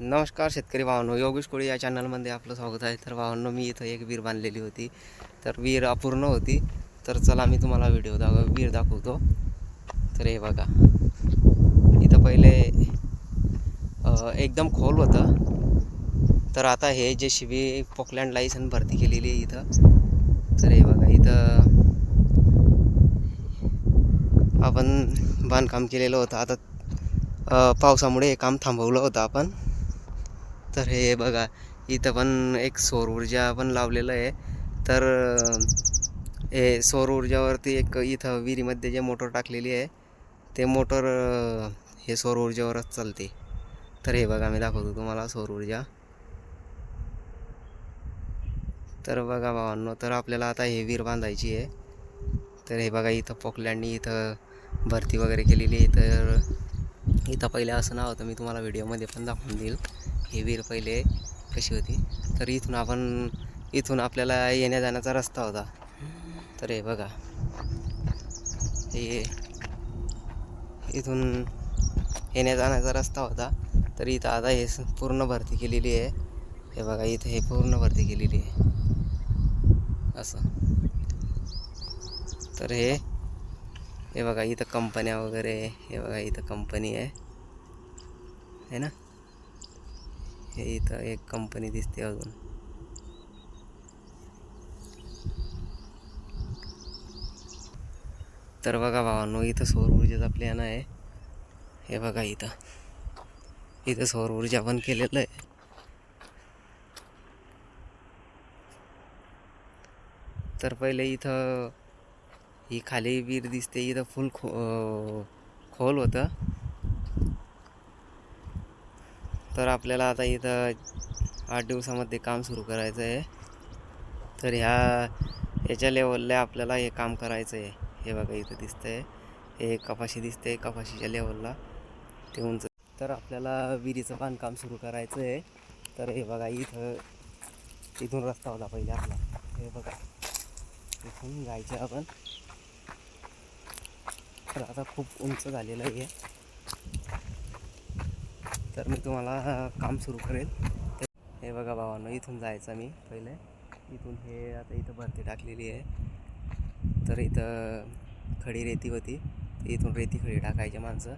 नमस्कार शेतकरी भावांनो योगेश कोळी या चॅनलमध्ये आपलं स्वागत आहे. तर भावांनो मी इथं एक विहीर बांधलेली होती. तर विहीर अपूर्ण होती. तर चला मी तुम्हाला व्हिडिओ दाख विहीर दाखवतो. तर हे बघा. इथं पहिले एकदम खोल होतं. तर आता हे जे शिबी पोकलँड लायसन भरती केलेली आहे इथं. तर हे बघा इथं आपण बांधकाम केलेलं होतं. आता पावसामुळे हे काम थांबवलं होतं आपण. तर हे बघा इथं पण एक सौर ऊर्जा पण लावलेलं आहे. तर हे सौर ऊर्जावरती एक इथं विहिरीमध्ये जे मोटर टाकलेली आहे ते मोटर हे सौर ऊर्जेवरच चालते. तर हे बघा मी दाखवतो तुम्हाला सौर ऊर्जा. तर बघा भावांनो तर आपल्याला आता हे विहीर बांधायची आहे. तर हे बघा इथं पोकलँडनी इथं भरती वगैरे केलेली आहे. तर इथं पहिले असं नाव होतं मी तुम्हाला व्हिडिओमध्ये पण दाखवून देईल. हे विहीर पहिले कशी होती. तर इथून आपण इथून आपल्याला येण्या जाण्याचा रस्ता होता. तर हे बघा. हे इथून येण्या जाण्याचा रस्ता होता. तर इथं आता हे पूर्ण भरती केलेली आहे. हे बघा इथं हे पूर्ण भरती केलेली आहे. असं. तर हे हे बघा इथं कंपन्या वगैरे हे बघा इथं कंपनी आहे. है ना? हे इथं एक कंपनी दिसते अजून. तर बघा भावांनो इथं सौर ऊर्जेचा प्लॅन आहे. हे बघा इथं. इथं सौर ऊर्जा पण केलेलं आहे. तर पहिले इथं ही खाली विहीर दिसते इथं फुल खो खोल होतं. तर आपल्याला आता इथं आठ दिवसामध्ये काम सुरू करायचं आहे तर ह्या याच्या लेवलला आपल्याला हे काम करायचं आहे हे बघा इथं दिसतंय. हे कपाशी दिसते कपाशीच्या लेवलला ते उंच. तर आपल्याला विहिरीचं बांधकाम सुरू करायचं आहे तर हे बघा इथं इथून रस्ता होता पहिले आपला. हे बघा इथून जायचं आपण. तर आता खूप उंच झालेलं आहे तर मी तुम्हाला काम सुरू करेल. हे बघा भावांनो इथून जायचं मी पहिले. इथून हे आता इथं भरती टाकलेली आहे. तर इथं खडी रेती होती तर इथून रेती खडी टाकायची माणसं.